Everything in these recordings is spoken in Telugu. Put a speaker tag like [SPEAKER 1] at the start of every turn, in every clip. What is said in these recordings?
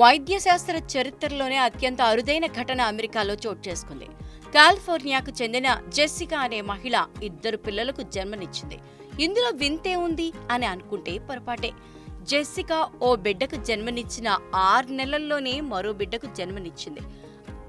[SPEAKER 1] వైద్యశాస్త్ర చరిత్రలోనే అత్యంత అరుదైన ఘటన అమెరికాలో చోటు చేసుకుంది. కాలిఫోర్నియాకు చెందిన జెస్సికా అనే మహిళ ఇద్దరు పిల్లలకు జన్మనిచ్చింది. ఇందులో వింతే ఉంది అని అనుకుంటే పొరపాటే. జెస్సికా ఓ బిడ్డకు జన్మనిచ్చిన ఆరు నెలల్లోనే మరో బిడ్డకు జన్మనిచ్చింది.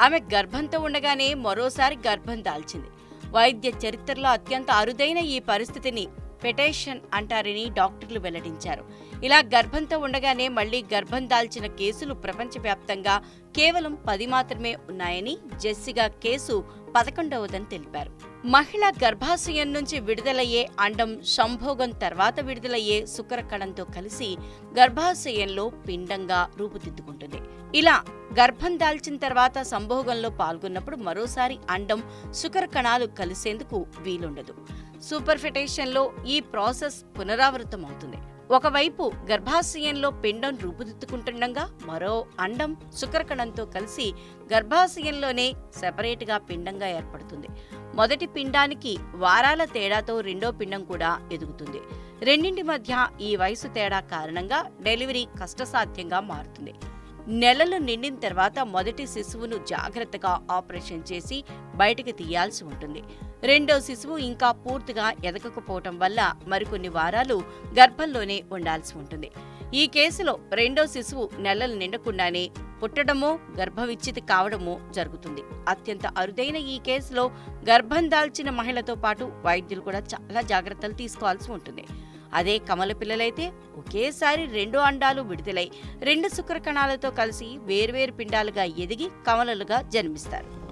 [SPEAKER 1] ఆమె గర్భంతో ఉండగానే మరోసారి గర్భం దాల్చింది. వైద్య చరిత్రలో అత్యంత అరుదైన ఈ పరిస్థితిని పెటేషన్ అంటారని డాక్టర్లు వెల్లడించారు. ఇలా గర్భంతో ఉండగానే మళ్ళీ గర్భం దాల్చిన కేసులు ప్రపంచవ్యాప్తంగా కేవలం పది మాత్రమే ఉన్నాయని జెస్సిగా కేసు పదకొండవదని తెలిపారు. మహిళ గర్భాశయం నుంచి విడుదలయ్యే అండం సంభోగం తర్వాత విడుదలయ్యే శుక్రకణంతో కలిసి గర్భాశయంలో పిండంగా రూపుదిద్దుకుంటుంది. ఇలా గర్భం దాల్చిన తర్వాత సంభోగంలో పాల్గొన్నప్పుడు మరోసారి అండం శుక్ర కణాలు కలిసేందుకు వీలుండదు. సూపర్ఫిటేషన్లో ఈ ప్రాసెస్ పునరావృతమవుతుంది. ఒకవైపు గర్భాశయంలో పిండం రూపుదిద్దుకుంటుండగా మరో అండం శుక్రకణంతో కలిసి గర్భాశయంలోనే సెపరేట్గా పిండంగా ఏర్పడుతుంది. మొదటి పిండానికి వారాల తేడాతో రెండో పిండం కూడా ఎదుగుతుంది. రెండింటి మధ్య ఈ వయసు తేడా కారణంగా డెలివరీ కష్టసాధ్యంగా మారుతుంది. నెలలు నిండిన తర్వాత మొదటి శిశువును జాగ్రత్తగా ఆపరేషన్ చేసి బయటకు తీయాల్సి ఉంటుంది. రెండో శిశువు ఇంకా పూర్తిగా ఎదగకపోవటం వల్ల మరికొన్ని వారాలు గర్భంలోనే ఉండాల్సి ఉంటుంది. ఈ కేసులో రెండో శిశువు నెలలు నిండకుండానే పుట్టడమో గర్భవిచ్ఛితి కావడమో జరుగుతుంది. అత్యంత అరుదైన ఈ కేసులో గర్భం దాల్చిన మహిళతో పాటు వైద్యులు కూడా చాలా జాగ్రత్తలు తీసుకోవాల్సి ఉంటుంది. అదే కమల పిల్లలైతే ఒకేసారి రెండు అండాలు విడుదలై రెండు శుక్ర కణాలతో కలిసి వేర్వేరు పిండాలుగా ఎదిగి కమలలుగా జన్మిస్తారు.